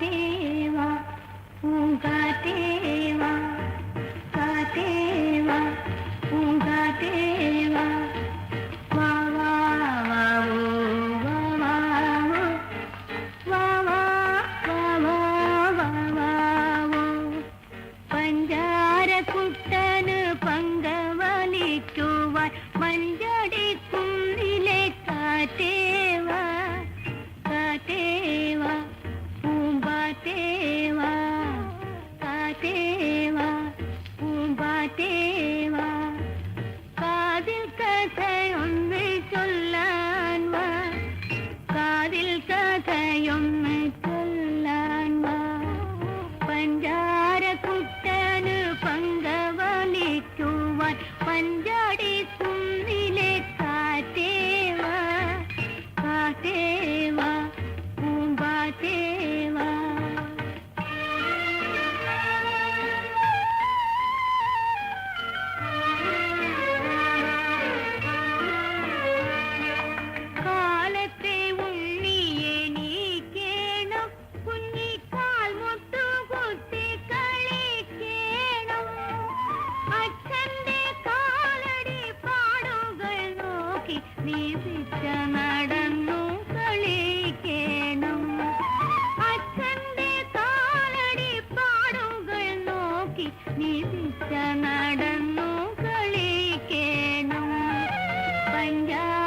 காத்தேவா உன் காத்தேவா காத்தேவா உன் காத்தேவா. வா வா வா வா குட்டன அணையும் വീതിച്ച അച്ഛന്റെ നോക്കി നടന്നു കളിക്കേണം. പഞ്ചാബ്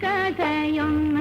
கதையும்